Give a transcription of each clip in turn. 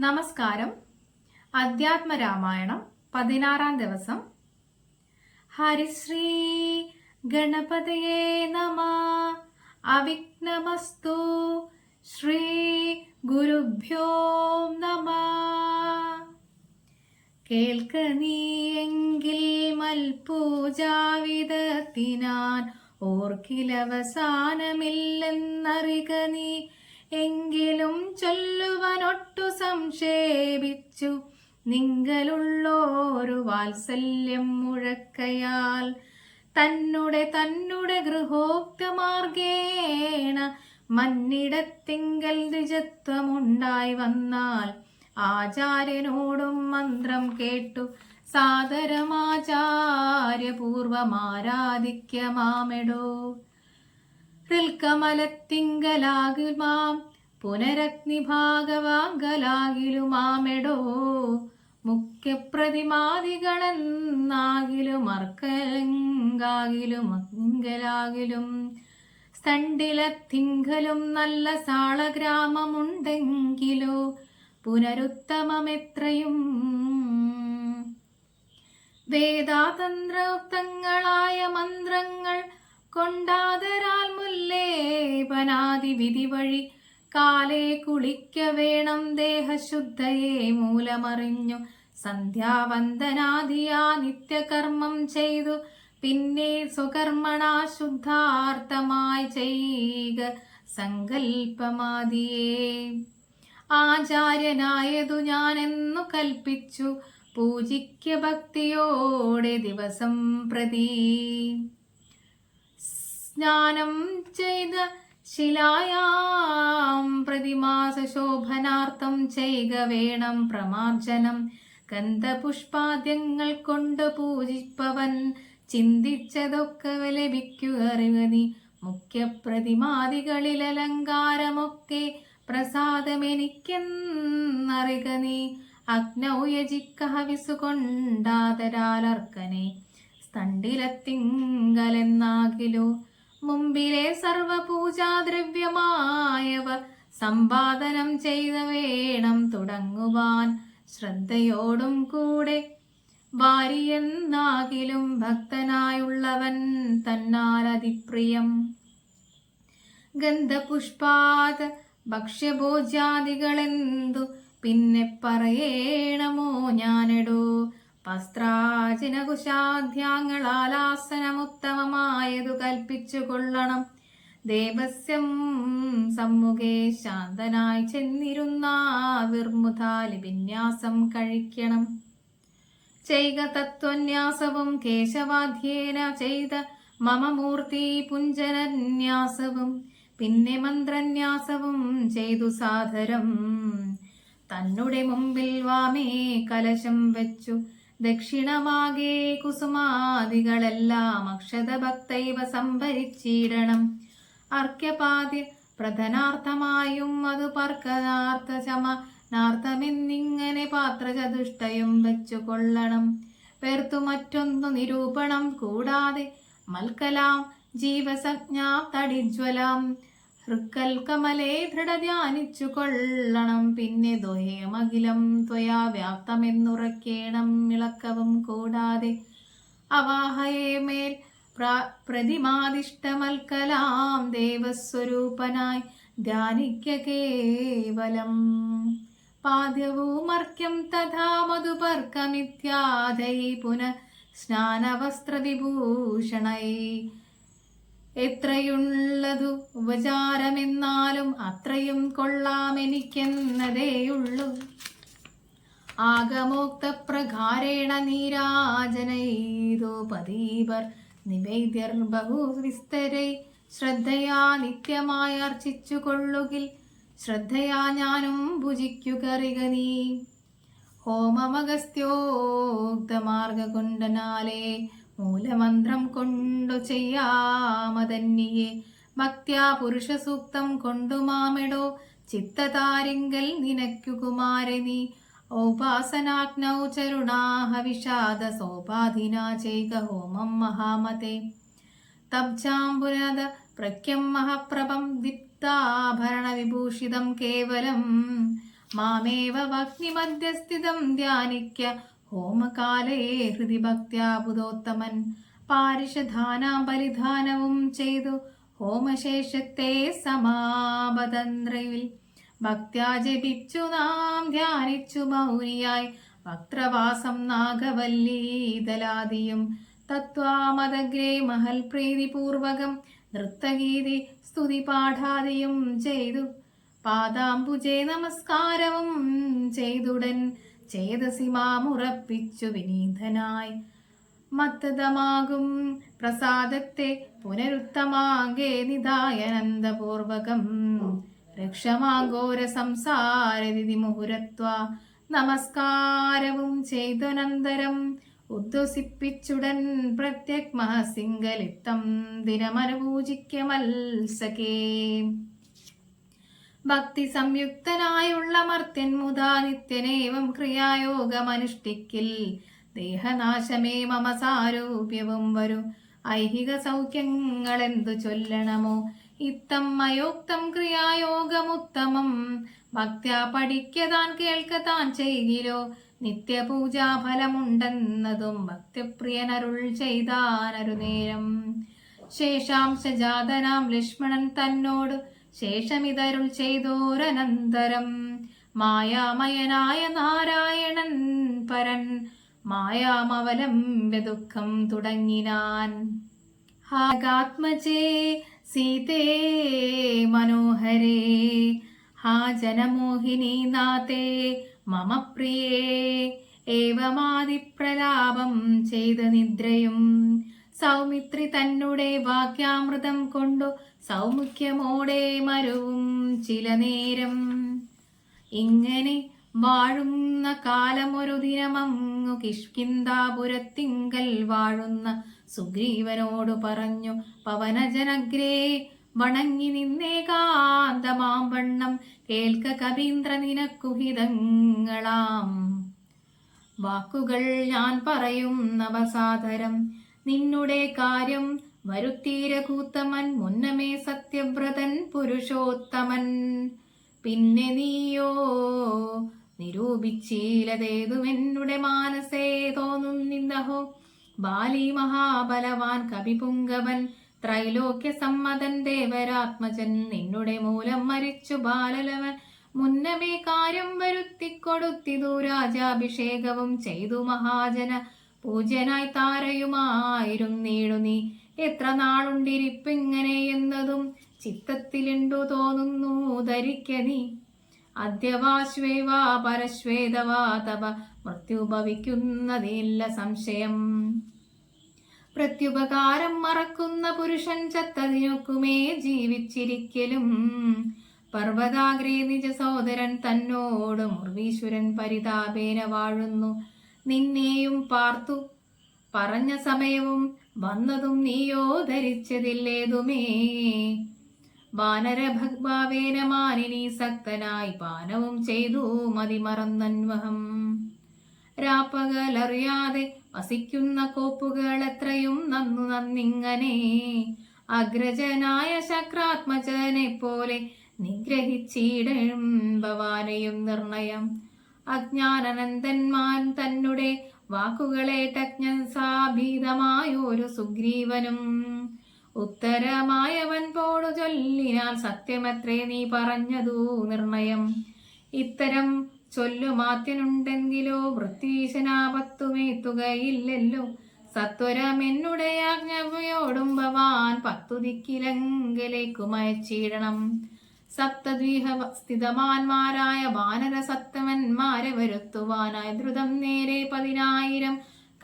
നമസ്കാരം. അധ്യാത്മരാമായണം പതിനാറാം ദിവസം. ഹരിശ്രീ ഗണപതയേ നമ. അവിഘ്നമസ്തു ശ്രീ ഗുരുഭ്യോ നമ. കേൾക്ക നീയെങ്കിൽ മൽപൂജാവിധത്തിനാൻ ഓർക്കിലവസാനമില്ലെന്നറിക നീ. എങ്കിലും ചൊല്ലുവനൊട്ടു സംക്ഷേപിച്ചു നിങ്ങളുള്ളോരു വാത്സല്യം മുഴക്കയാൽ തന്നുടെ തന്നുടെ ഗൃഹോക്തമാർഗേണ മന്നിടത്തിങ്കൽ ദ്വിജത്വമുണ്ടായി വന്നാൽ ആചാര്യനോടും മന്ത്രം കേട്ടു. സാദരമാചാര്യപൂർവമാരാധിക്യമാമെടോ ഹൃൽക്കമലത്തിങ്കലാകുമാം പുനരഗ്നിഭാഗവാങ്കലാകിലുമാമെടോ. മുഖ്യപ്രതിമാദികളെന്നാകിലും അർക്കലങ്കാകിലും അങ്കലാകിലും. സ്തണ്ടിലത്തിങ്കലും നല്ല സാളഗ്രാമമുണ്ടെങ്കിലോ പുനരുത്തമമെത്രയും. വേദാതന്ത്രോക്തങ്ങളായ മന്ത്രങ്ങൾ കൊണ്ടാതരാൽ മുല്ലേപനാദി വിധി വഴി. കാലേ കുളിക്ക വേണം ദേഹശുദ്ധയെ മൂലമറിഞ്ഞു. സന്ധ്യാവന്ദനാദിയാ നിത്യകർമ്മം ചെയ്തു. പിന്നെ സ്വകർമ്മണാ ശുദ്ധാർത്ഥമായി ചെയ്യുക സങ്കൽപ്പമാതിയേ ആചാര്യനായതു ഞാനെന്നു കൽപ്പിച്ചു. പൂജിക്ക ഭക്തിയോടെ ദിവസം പ്രതി. സ്നാനം ചെയ്ത ശിലായാം പ്രതിമാസ ശോഭനാർത്ഥം ചെയ്യുക വേണം പ്രമാർജനം. ഗന്ധപുഷ്പാദ്യങ്ങൾ കൊണ്ട് പൂജിപ്പവൻ ചിന്തിച്ചതൊക്കെ ലഭിക്കുക അറിവ നീ മുഖ്യപ്രതിമാദികളിൽ അലങ്കാരമൊക്കെ പ്രസാദമെനിക്കെന്നറിക നീ അഗ്നൗയജിക്ക സ്തണ്ടിലത്തിങ്കലെന്നാകിലോ മുമ്പിലെ സർവപൂജാദ്രവ്യമായവ സമ്പാദനം ചെയ്ത വേണം തുടങ്ങുവാൻ ശ്രദ്ധയോടും കൂടെ. ഭാര്യയെന്നാകിലും ഭക്തനായുള്ളവൻ തന്നാൽ അതിപ്രിയം ഗന്ധപുഷ്പാത് ഭക്ഷ്യഭോജ്യാദികളെന്തു പിന്നെ പറയേണമോ ഞാനെടോ? വസ്ത്രാചിനകുശാധ്യാങ്ങളാലാസനമുത്തമമായതു കൽപ്പിച്ചു കൊള്ളണം ദേവസ്യം സമ്മുഖേ ശാന്തനായി ചെന്നിരുന്ന വിർമുതാലി വിന്യാസം കഴിക്കണം. ചെയ്ക തത്വന്യാസവും കേശവാധ്യേന ചെയ്ത മമ മൂർത്തി പുഞ്ചനന്യാസവും പിന്നെ മന്ത്രന്യാസവും ചെയ്തു സാധരം. തന്നുടെ മുമ്പിൽ വാമേ കലശം വെച്ചു. ദക്ഷിണമാകെ കുസുമാദികളെല്ലാം അക്ഷതഭക്തൈവ സംഭരിച്ചിടണം. അർഘ്യപാദ്യ പ്രധനാർത്ഥമായും അത് പർക്കനാർത്ഥ ചമ നാർത്ഥമെന്നിങ്ങനെ പാത്രചതുഷ്ടയും വെച്ചു കൊള്ളണം പേർത്തു മറ്റൊന്നു നിരൂപണം കൂടാതെ മൽക്കലാം ജീവസജ്ഞാ തടിജ്വലാം ഹൃക്കൽ കമലേ ദൃഢധ്യാനിച്ചു കൊള്ളണം പിന്നെ ദ്വയമഖിലം ത്വയാ വ്യാപ്തമെന്നുറക്കേണം ഇളക്കവും കൂടാതെ അവാഹയേമേൽ പ്രതിമാദിഷ്ടമൽക്കലാം ദേവസ്വരൂപനായി ധ്യാനിക്ക കേവലം. പാദ്യവുമർക്യം തഥാ മധുപർക്കമിത്യാദൈ പുനഃ സ്നാനവസ്ത്രവിഭൂഷണൈ എത്രയുള്ളതു ഉപചാരമെന്നാലും അത്രയും കൊള്ളാമെനിക്കെന്നതേയുള്ളൂ. ആഗമോക്ത പ്രകാരേണ നീരാജനൈതോപദീപർ നിവേദ്യർ ബഹുവിസ്തരൈ ശ്രദ്ധയാ നിത്യമായി അർച്ചിച്ചു കൊള്ളുകിൽ ശ്രദ്ധയാ ഞാനും ഭുജിക്കുകറിക നീ. ഹോമമഗസ്ത്യോക്തമാർഗ കൊണ്ടനാലേ മൂലമന്ത്രം കൊണ്ടു ചെയ്യാമതന്യെ ഭക്ത്യാ പുരുഷ സൂക്തം കൊണ്ടു മാമെടോ. ചിത്തതാരിങ്കൽ നിനക്കു കുമാരനി ഔപാസനാഗ്നൗ ചരുണാഹ വിഷാദ സോപാധിനാ ചെയ്ക ഹോമം മഹാമതേ. പ്രഖ്യം മഹപ്രഭം ദിപ്താഭരണ വിഭൂഷിതം കേവലം. മാമേവ വഗ്നിമധ്യസ്ഥിതം ധ്യാനിക്ക ഹോമകാലേ ഹൃതി ഭക്ത്യാബുധോത്തമൻ പാരിഷധാനാം ബലിദാനവും ചെയ്തു. ഹോമശേഷത്തെ സമാപതന്ത്രയിൽ ഭക്ത്യാ ജപിച്ചു നാം ധ്യാനിച്ചു മൗനിയായി. വക്രവാസം നാഗവല്ലീതലാദിയും തത്വാമതഗ്രേ മഹൽ പ്രീതിപൂർവകം നൃത്തഗീതി സ്തുതി പാഠാദിയും ചെയ്തു. പാദാംബുജേ നമസ്കാരവും ചെയ്തുടൻ. ചേതസി മാമുറപ്പിച്ചു വിനീതനായി. മത്തതമാകും പ്രസാദത്തെ പുനരുത്തമാകെ നിദായനന്ദപൂർവകം രക്ഷമാഘോര സംസാരതി മുഹുരത്വ നമസ്കാരവും ചെയ്തനന്തരം ഉദ്വസിപ്പിച്ചുടൻ പ്രത്യക് മഹസിംഗലിത്തം ദിനമനുപൂജിക്ക മത്സകേ ഭക്തി സംയുക്തനായുള്ള മർത്യൻ മുതാ നിത്യനേവം ക്രിയായോഗമനുഷ്ഠിക്കിൽ. ദേഹനാശമേ മമ സാരൂപ്യവും വരും. ഐഹിക സൗഖ്യങ്ങൾ സൗഖ്യങ്ങളെന്തു ചൊല്ലണമോ? ഇത്തം മയോക്തം ക്രിയായോഗമുത്തമം. ഭക്ത്യാ പഠിക്കതാൻ കേൾക്കതാൻ ചെയ്യിലോ നിത്യപൂജാഫലമുണ്ടെന്നതും ഭക്തിപ്രിയനരുൾ ചെയ്താനരു നേരം ശേഷാംശജാതനാം ലക്ഷ്മണൻ തന്നോട് ശേഷമിതരുൾ ചെയ്തോരനന്തരം. മായാമയനായ നാരായണൻ പരൻ മായാമവലം ദുഃഖം തുടങ്ങിനാൻ. ഹാഗാത്മജേ സീതേ മനോഹരേ ഹാ ജനമോഹിനി നാഥേ മമ പ്രിയേ. ഏവമാതിപ്രലാപം ചെയ്ത നിദ്രയും സൗമിത്രി തന്നുടെ വാക്യാമൃതം കൊണ്ടു സൗമുഖ്യമോടെ മരവും ചില നേരം ഇങ്ങനെ വാഴുന്ന കാലമൊരു ദിനമങ്ങു കിഷ്കിന്താപുരത്തിങ്കൽ വാഴുന്ന സുഗ്രീവനോട് പറഞ്ഞു പവനജനഗ്രേ വണങ്ങി നിന്നേകാന്തമാം വണ്ണം കേൾക്ക കവീന്ദ്ര നിനക്കുഹിതങ്ങളാം വാക്കുകൾ ഞാൻ പറയുന്നവസാദരം നിന്നുടെ കാര്യം വരുത്തീര കൂത്തമൻ മുന്നമേ സത്യവ്രതൻ പുരുഷോത്തമൻ. പിന്നെ നീയോ നിരൂപിച്ചീലതേതുവെന്നുടെ മാനസേ തോന്നുന്നിന്നഹോ? ബാലി മഹാബലവാൻ കവിപുങ്കവൻ ത്രൈലോക്യ സമ്മതൻ ദേവരാത്മജൻ നിന്നുടെ മൂലം മരിച്ചു ബാലലവൻ. മുന്നമേ കാര്യം വരുത്തിക്കൊടുത്തിതു രാജാഭിഷേകവും ചെയ്തു മഹാജന. പൂജ്യനായി താരയുമായിരുന്നീടു നീ. എത്ര നാളുണ്ടിരിപ്പിങ്ങനെ എന്നതും ചിത്തത്തിലുണ്ടു തോന്നുന്നു. ധരിക്ക നീ. അദ്യവാശ്വേവാ പരശ്വേതവാ തവ മൃത്യുഭവിക്കുന്നതില്ല സംശയം. പ്രത്യുപകാരം മറക്കുന്ന പുരുഷൻ ചത്തതിനൊക്കുമേ ജീവിച്ചിരിക്കലും. പർവതാഗ്രേ നിജ സഹോദരൻ തന്നോട് മുർവീശ്വരൻ പരിതാപേന വാഴുന്നു. നിന്നെയും പാർത്തു. പറഞ്ഞ സമയവും വന്നതും നീയോ ധരിച്ചതില്ലേതുമേ? മാനിനി സക്തനായി പാനവും ചെയ്തു മതിമറന്നന്വഹം രാപ്പകലറിയാതെ വസിക്കുന്ന കോപ്പുകൾ എത്രയും നന്നു നന്നിങ്ങനെ അഗ്രജനായ ശക്രാത്മജനെ പോലെ നിഗ്രഹിച്ചിടും ഭവാനെയും നിർണയം. അജ്ഞാനനന്ദന്മാൻ തന്നെ വാക്കുകളേട്ടജ്ഞൻ സാഭീതമായൊരു സുഗ്രീവനും. ഉത്തരമായവൻ പോടു ചൊല്ലിനാൽ സത്യമത്രേ നീ പറഞ്ഞതു നിർണയം. ഇത്തരം ചൊല്ലുമാത്യനുണ്ടെങ്കിലോ വൃത്തീശനാപത്തുമേത്തുകയില്ലല്ലോ സത്വരമെന്നുടെ ആജ്ഞയോടും ഭവാൻ പത്തു സപ്തദ്വീഹ സ്ഥിതമാന്മാരായ വാനര സത്തമന്മാരെ വരുത്തുവാനായി ദ്രുതം നേരെ പതിനായിരം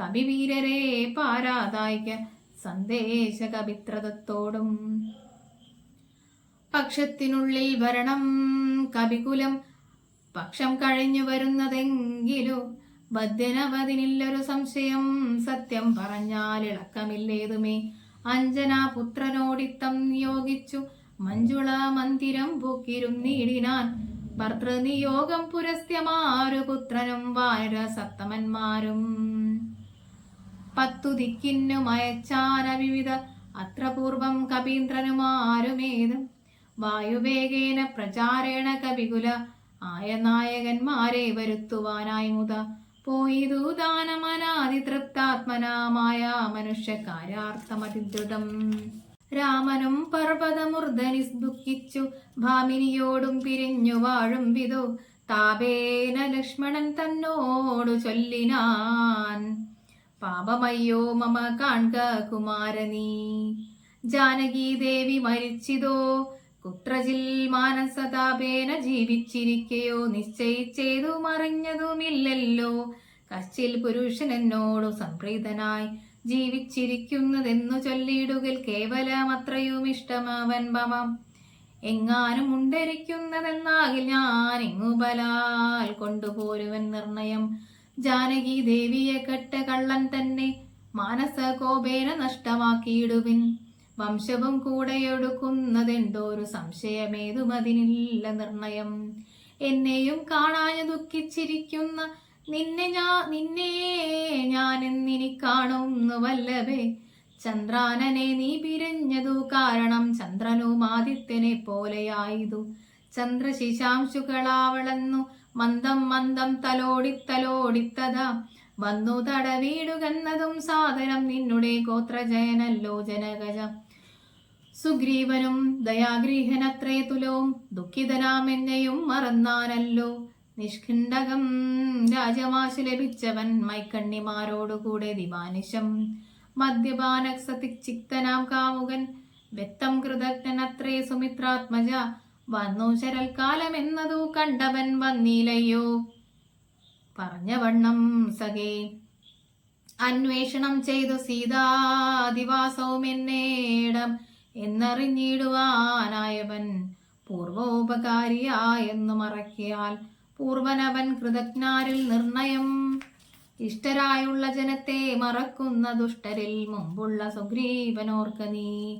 കവിവീരരെ പാരാതായിക്ക സന്ദേശ കവിത്രതത്തോടും പക്ഷത്തിനുള്ളിൽ വരണം കവികുലം പക്ഷം കഴിഞ്ഞു വരുന്നതെങ്കിലോ ബദ്ധ്യനവതിനില്ലൊരു സംശയം. സത്യം പറഞ്ഞാൽ ഇളക്കമില്ലേതുമേ. അഞ്ജന പുത്രനോടിത്തം നിയോഗിച്ചു. മഞ്ജുള മന്ദിരം പൂക്കിരുന്നീടിനാൻ ഭർത്തൃനിയോഗം പുരസ്ത്യമാരു പുത്രനും വാര സപ്തമന്മാരും പത്തു ദിക്കിന്നു മയച്ചാന വിവിധ അത്ര പൂർവം വായുവേഗേന പ്രചാരേണ കവികുല ആയ നായകന്മാരെ വരുത്തുവാനായി മുത. പോയിതു ദൂതാനമനാതി തൃപ്താത്മനാമായ മനുഷ്യകാര്യാർത്ഥമതിദ്രുതം രാമനും പർവതമുർധനി ദുഃഖിച്ചു ഭാമിനിയോടും പിരിഞ്ഞു വാഴും വിതു താപേന ലക്ഷ്മണൻ തന്നോടു ചൊല്ലിനാൻ. പാപമയ്യോ മമ കാൺക കുമാരനീ. ജാനകി ദേവി മരിച്ചിതോ? കുത്രജിൽ മാനസതാപേന ജീവിച്ചിരിക്കയോ? നിശ്ചയിച്ചേതു മറിഞ്ഞതുമില്ലല്ലോ കശ്ചിൽ പുരുഷൻ സംപ്രീതനായി ജീവിച്ചിരിക്കുന്നതെന്നു ചൊല്ലിയിടുകിൽ കേവലമത്രയും ഇഷ്ടമാവൻ ഭവം. എങ്ങാനും ഉണ്ടരിക്കുന്നതെന്നാകിൽ ഞാൻ എങ്ങു ബലാൽ കൊണ്ടുപോരുവൻ നിർണയം. ജാനകി ദേവിയെ കെട്ട കള്ളൻ തന്നെ മാനസ കോപേന നഷ്ടമാക്കിയിടുവിൻ. വംശവും കൂടെയൊടുക്കുന്നതെന്തോരു സംശയമേതും അതിനില്ല നിർണയം. എന്നെയും കാണാഞ്ഞു ദുഃഖിച്ചിരിക്കുന്ന നിന്നെ ഞാ നിന്നെ ഞാൻ എന്നിനി കാണുന്നു വല്ലഭേ ചന്ദ്രാനനെ നീ പിരിഞ്ഞതു കാരണം ചന്ദ്രനും ആദിത്യനെ പോലെയായതു. ചന്ദ്രശിശാംശുക്കളാവളന്നു മന്ദം മന്ദം തലോടിത്തലോടിത്തതാ. വന്നു തടവീടുകന്നതും സാധനം നിന്നുടെ ഗോത്രജയനല്ലോ ജനകജ. സുഗ്രീവനും ദയാഗ്രീഹനത്രേ തുലവും. ദുഃഖിതനാമെന്നെയും മറന്നാനല്ലോ. നിഷ്ഖണ്ഡകം രാജമാശു ലഭിച്ചവൻ മൈക്കണ്ണിമാരോടുകൂടെ ദിവാനിശം. മദ്യപാനക്സതിക്തനാം കാമുകൻ. വ്യക്തം കൃതജ്ഞനത്രേ സുമിത്രാത്മജ. വന്നു ശരൽക്കാലം എന്നതു കണ്ടവൻ വന്നീലയ്യോ പറഞ്ഞവണ്ണം സഖേ. അന്വേഷണം ചെയ്തു സീതാദിവാസവും എന്നേടം എന്നറിഞ്ഞിടുവാനായവൻ പൂർവോപകാരിയായെന്നു മറക്കിയാൽ പൂർവനവൻ കൃതജ്ഞാരിൽ നിർണയം. ഇഷ്ടരായുള്ള ജനത്തെ മറക്കുന്ന ദുഷ്ടരിൽ മുമ്പുള്ള സുഗ്രീവനോർക്ക നീ.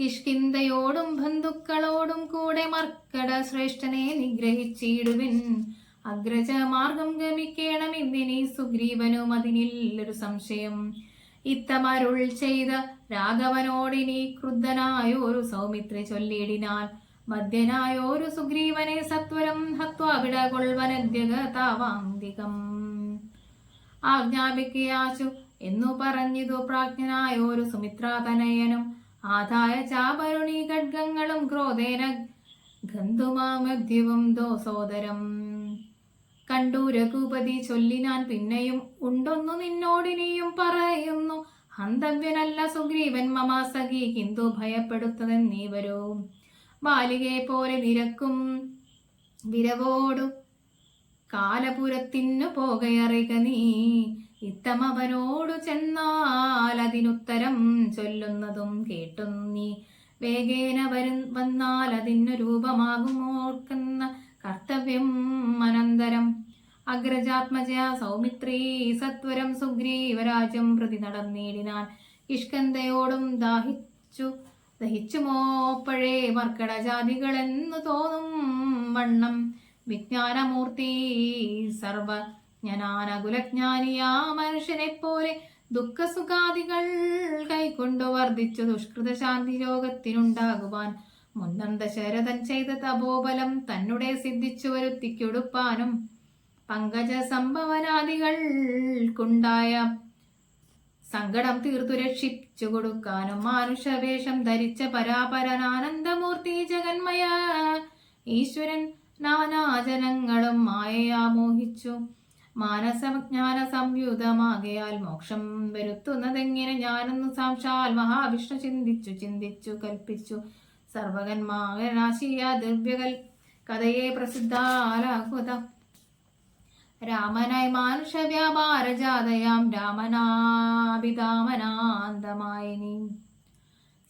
കിഷ്കിന്തയോടും ബന്ധുക്കളോടും കൂടെ മർക്കട ശ്രേഷ്ഠനെ നിഗ്രഹിച്ചിടുവിൻ. അഗ്രജ മാർഗം ഗമിക്കണം ഇന്നിനി സുഗ്രീവനും അതിനില്ലൊരു സംശയം. ഇത്തമരുൾ ചെയ്ത രാഘവനോടിനി ക്രുദ്ധനായോരു സൗമിത്രി ചൊല്ലിയിടിനാൽ മദ്യനായോരു സുഗ്രീവനെ സത്വരം ഹത്വാവിട ആജ്ഞാപിക്കയാശു എന്നു പറഞ്ഞിതു പ്രാജ്ഞനായോരു സുമിത്രാതനയനും. ആദായ ചാപരുണി ഖഡ്ഗങ്ങളും ക്രോധേന ഗന്ധുമാമദ്യവും ദോസോദരം കണ്ടു രഘുപതി ചൊല്ലിനാൻ പിന്നെയും ഉണ്ടൊന്നു നിന്നോടിനിയും പറയുന്നു ഹന്തവ്യനല്ല സുഗ്രീവൻ മമാസഖി ഹിന്ദു ഭയപ്പെടുത്തതെന്നീ വരൂ ബാലികയെ പോലെ നിരക്കും വിരവോടു കാലപുരത്തിനു പോകയറിക നീ. ഇത്തമവനോടു ചെന്നാൽ അതിനുത്തരം ചൊല്ലുന്നതും കേട്ടു നീ. വേഗേന വരും വന്നാൽ അതിനു രൂപമാകുമോർക്കുന്ന കർത്തവ്യം അനന്തരം. അഗ്രജാത്മജ സൗമിത്രീ സത്വരം സുഗ്രീവരാജ്യം പ്രതി നടന്നേടിനാൻ ഇഷ്കന്ധയോടും ദാഹിച്ചു ദഹിച്ചുമോപ്പഴേ മർക്കടജാതികളെന്നു തോന്നും വണ്ണം. വിജ്ഞാനമൂർത്തി സർവ ജ്ഞാനാനകുലജ്ഞാനിയാ മനുഷ്യനെ പോലെ ദുഃഖസുഖാദികൾ കൈക്കൊണ്ടു വർദ്ധിച്ചു ദുഷ്കൃത ശാന്തി രോഗത്തിനുണ്ടാകുവാൻ. മുന്നം ദശരഥൻ ചെയ്ത തപോബലം തന്നെ സിദ്ധിച്ചു വരുത്തിക്കൊടുപ്പാനും. പങ്കജ സംഭവനാദികൾക്കുണ്ടായ സങ്കടം തീർത്തു രക്ഷിച്ചു കൊടുക്കാനും മാനുഷവേഷം ധരിച്ച പരാപരനാനന്ദമൂർത്തി ജഗന്മയ. ഈശ്വരൻ നാനാജനങ്ങളും മായയാ മോഹിച്ചു മാനസജ്ഞാന സംയുതമാകയാൽ മോക്ഷം വരുത്തുന്നതെങ്ങനെ? ഞാനൊന്നു സാക്ഷാൽ മഹാവിഷ്ണു ചിന്തിച്ചു ചിന്തിച്ചു കൽപ്പിച്ചു. സർവകന്മാകനാശിയ ദിവ്യകൽ കഥയെ പ്രസിദ്ധാലാകുത രാമനായി മാനുഷ വ്യാപാര ജാതയാം രാമനാഭിതാമനാന്തമായി നീ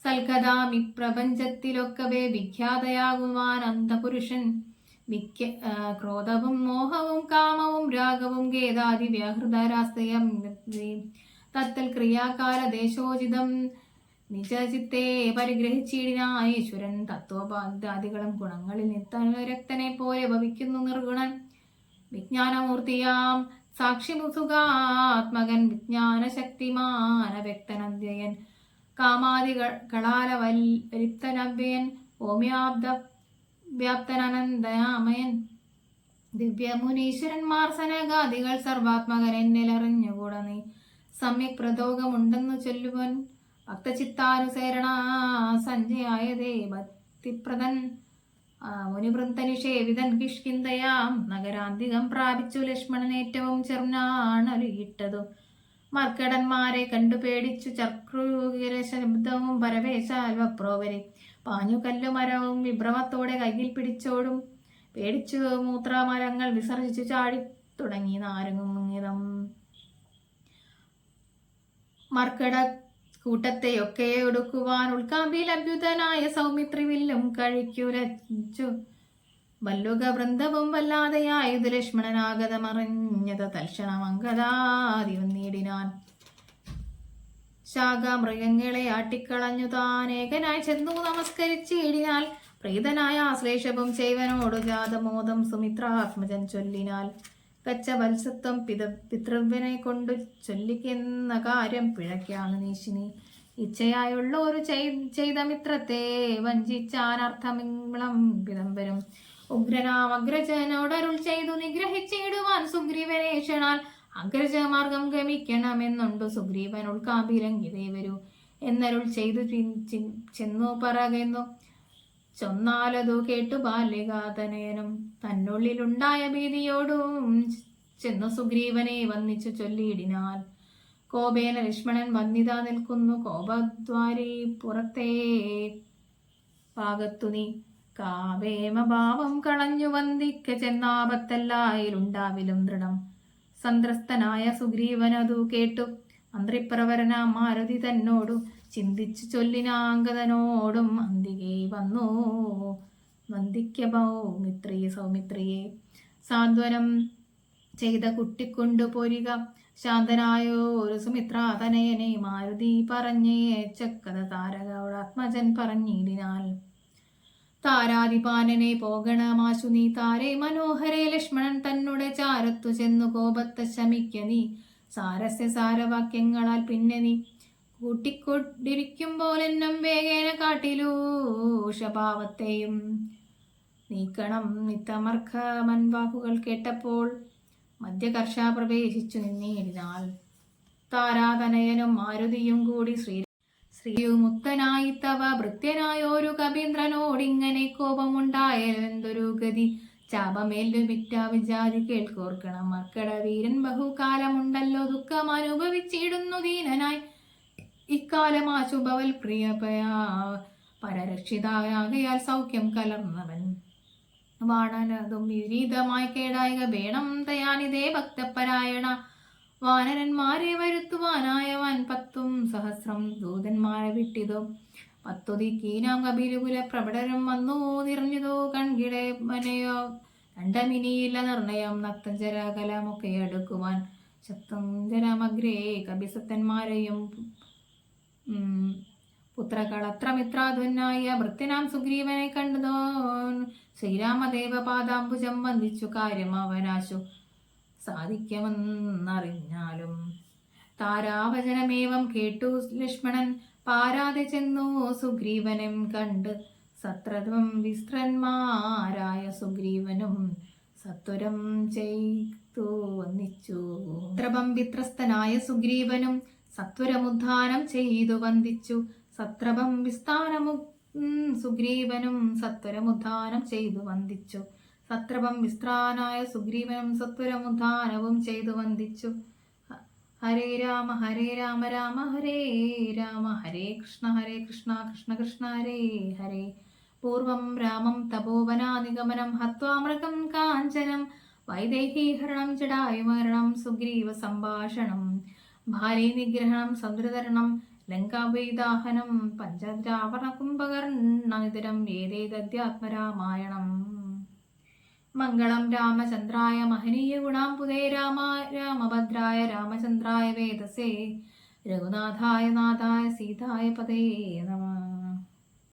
സൽക്കഥാം ഇപ്രപഞ്ചത്തിലൊക്കവേ വിഖ്യാതയാകുവാൻ അന്തപുരുഷൻ വിഖ്യ ക്രോധവും മോഹവും കാമവും രാഗവും ഗേദാദി വ്യാഹൃതരാസ്തയം തത്തൽ ക്രിയാകാല ദേശോചിതം നിജചിത്തെ പരിഗ്രഹിച്ചിടിനായ ഈശ്വരൻ ഗുണങ്ങളിൽ നിത്തനുരക്തനെ പോലെ ഭവിക്കുന്നു നിർഗുണൻ. വിജ്ഞാനമൂർത്തിയാം. സാക്ഷിമുസുഖാത്മകൻ വിജ്ഞാനശക്തിമാന വിജ്ഞാന ശക്തിമാന വ്യക്തനദ്യയൻ കാമാദികളാല വലിപ്തനവ്യയൻ ഓമ്യാബ്ദ വ്യാപ്തനന്ദയാമയൻ ദിവ്യമുനീശ്വരന്മാർ സനകാദികൾ സർവാത്മകൻ എന്നിലറിഞ്ഞുകൂട നീ. സമ്യക് പ്രതോകമുണ്ടെന്നു ചൊല്ലുവൻ. ഭക്തചിത്താനുസരണ സഞ്ജയായതേ ഭക്തിപ്രദൻ ആ, മുനിവൃന്ദനിഷേവിതൻ കിഷ്കിന്തയാം നഗരാന്തികം പ്രാപിച്ചു ലക്ഷ്മണൻ ഏറ്റവും ചെറുനാണൊലിയിട്ടതു മർക്കടന്മാരെ കണ്ടു പേടിച്ചു ചക്രുകിര ശബ്ദവും പരവേശാൽവപ്രോവരെ പാഞ്ഞു കല്ലുമരവും വിഭ്രമത്തോടെ കയ്യിൽ പിടിച്ചോടും. പേടിച്ചു മൂത്രമരങ്ങൾ വിസർജിച്ചു ചാടി തുടങ്ങി നാരങ്ങുങ്ങിതം മർക്കട കൂട്ടത്തെയൊക്കെ ഒടുക്കുവാൻ ഉൾക്കാമ്പിൽ അഭ്യുതനായ സൗമിത്രി വില്ലും കഴിക്കുരച്ചു വല്ലുക വൃന്ദവും വല്ലാതെയായത് ലക്ഷ്മണനാഗതമറിഞ്ഞത് തൽക്ഷണം നേടിനാൻ. ശാഖ മൃഗങ്ങളെ ആട്ടിക്കളഞ്ഞു താൻ ഏകനായി ചെന്നു നമസ്കരിച്ചിടിനാൽ പ്രീതനായ ആശ്ലേഷവും ചെയ്വനോടു ജാതമോദം സുമിത്രാത്മജൻ ചൊല്ലിനാൽ. കച്ച വത്സത്വം പിത പിതൃവ്യനെ കൊണ്ട് ചൊല്ലിക്കുന്ന കാര്യം പിഴയ്ക്കാണ് നീശിനി. ഇച്ഛയായുള്ള ഒരു ചെയ്- ചെയ്ത മിത്രത്തെ വഞ്ചിച്ചാനർത്ഥമിളം പിതംബരം ഉഗ്രനാം അഗ്രജനോടരുൾ ചെയ്തു നിഗ്രഹിച്ചിടുവാൻ സുഗ്രീവനേഷണാൽ അഗ്രജമാർഗം ഗമിക്കണമെന്നുണ്ടു സുഗ്രീവൻ ഉൾക്കാമ്പിലങ്കിതേ വരൂ. എന്നരുൾ ചെയ്തു ചെന്നു പറകുന്നു. ചൊന്നാലതു കേട്ടു ബാല്യകാതനയനും തന്നുള്ളിലുണ്ടായ ഭീതിയോടും ചെന്നു സുഗ്രീവനെ വന്നിച്ചു ചൊല്ലിയിടിനാൽ. കോപേന ലക്ഷ്മണൻ വന്നിതാ നിൽക്കുന്നു. കോപദ്വാരി പുറത്തേ. ഭാഗത്തു നീ കാവേമഭാവം കളഞ്ഞു വന്ദിക്ക ചെന്നാപത്തല്ലായിലുണ്ടാവിലും ദൃഢം. സന്ത്രസ്തനായ സുഗ്രീവനതു കേട്ടു. മന്ത്രിപ്രവരന മാരുതി തന്നോടു ചിന്തിച്ചു ചൊല്ലിനാങ്കതനോടും അന്തികെ വന്നു. വന്ദിക്ക മിത്രിയെ സൗമിത്രിയെ. സാന്ത്വനം ചെയ്ത കുട്ടിക്കൊണ്ടു പൊരിക. ശാന്തനായോ ഒരു സുമിത്രാതനയനെ മാരുതി പറഞ്ഞേ. ചക്കത താരകോടാത്മജൻ പറഞ്ഞിടിനാൽ. താരാതിപാനനെ പോകണമാശു നീ താരെ. മനോഹരെ ലക്ഷ്മണൻ തന്നുടെ ചാരത്തു ചെന്നു കോപത്തെ ശമിക്ക നീ. സാരസ്യ സാരവാക്യങ്ങളാൽ പിന്നെ നീ. കൂട്ടിക്കൊണ്ടിരിക്കുമ്പോൾ പോലെന്നും വേഗേന കാട്ടിലൂഷഭാവത്തെയും നീക്കണം നിത്തമർഖ മൻവാക്കുകൾ കേട്ടപ്പോൾ മധ്യകർഷ പ്രവേശിച്ചു നിന്നിരുന്നാൽ താരാതനയനും മാരുതിയും കൂടി ശ്രീ ശ്രീയുമുക്തനായി തവ ഭൃത്യനായോരു കവീന്ദ്രനോടിങ്ങനെ കോപമുണ്ടായെന്തൊരു ഗതി? ചാപമേല്ലു വിറ്റ വിജാതി കേൾക്കോർക്കണം. മർക്കട വീരൻ ബഹുകാലമുണ്ടല്ലോ ദുഃഖം അനുഭവിച്ചിടുന്നു ദീനനായി. ഇക്കാലമാശുഭവൽ പ്രിയപയാ പരരക്ഷിതായാകയാൽ സൗഖ്യം കലർന്നവൻ. വാണനതും വിപരീതമായി കേടായക വേണം തയാനിതേ ഭക്തപരായണ. വാനരന്മാരെ വരുത്തുവാനായവൻ പത്തും സഹസ്രം ദൂതന്മാരെ വിട്ടിതോ. പത്തു ദിക്കീനാം കപിലുകുല പ്രബടരും വന്നു. നിറഞ്ഞതോ കൺകിടെ മനയോ രണ്ടമിനിയില്ല നിർണയം. നത്തഞ്ചരാകലമൊക്കെ എടുക്കുവാൻ ശക്തം ജരാമഗ്രേ കപിസത്തന്മാരെയും ഉം, പുത്രകളത്രമിത്രാധുനായ ഭൃത്യനാം സുഗ്രീവനെ കണ്ടതോ ശ്രീരാമദേവപാദാംബുജം വന്ദിച്ചു കാര്യം അവനാശു. സാധിക്കുമെന്നറിഞ്ഞാലും താരാവചനമേവം കേട്ടു ലക്ഷ്മണൻ. പാരാതെ ചെന്നു സുഗ്രീവനും കണ്ട് സത്രത്വം വിസ്ത്രന്മാരായ സുഗ്രീവനും സത്വരം ചെയ്തു വന്നിച്ചു ത്രപം വിത്രസ്തനായ സുഗ്രീവനും സത്വരമുദ്ധാനം ചെയ്തു വന്ദിച്ചു. സത്രപം വിസ്താരമു സുഗ്രീവനും സത്വരമുദ്ധാനം ചെയ്തു വന്ദിച്ചു. സത്രപം വിസ്ത്രാനായ സുഗ്രീവനും സത്വരമുദ്ധാനവും ചെയ്തു വന്ദിച്ചു. ഹരേ രാമ ഹരേ രാമ രാമ ഹരേ രാമ ഹരേ കൃഷ്ണ ഹരേ കൃഷ്ണ കൃഷ്ണ കൃഷ്ണ ഹരേ ഹരേ. പൂർവം രാമം തപോവനാനിഗമനം ഹത്വാമൃഗം കാഞ്ചനം. വൈദേഹീഹരണം ജടായുമരണം സുഗ്രീവ സംഭാഷണം. ഭാര്യ നിഗ്രഹണം സമുദ്രതരണം ലങ്കാവൈദാഹനം പഞ്ചദ്രാവണ കുംഭകർണനിതരം ഏതേതധ്യാത്മരാമായണം മംഗളം രാമചന്ദ്രായ മഹനീയ ഗുണാം പുതേ രാമ രാമഭദ്രായ രാമചന്ദ്രായ വേദസേ രഘുനാഥായ നാഥായ സീതായ പതേ നമ.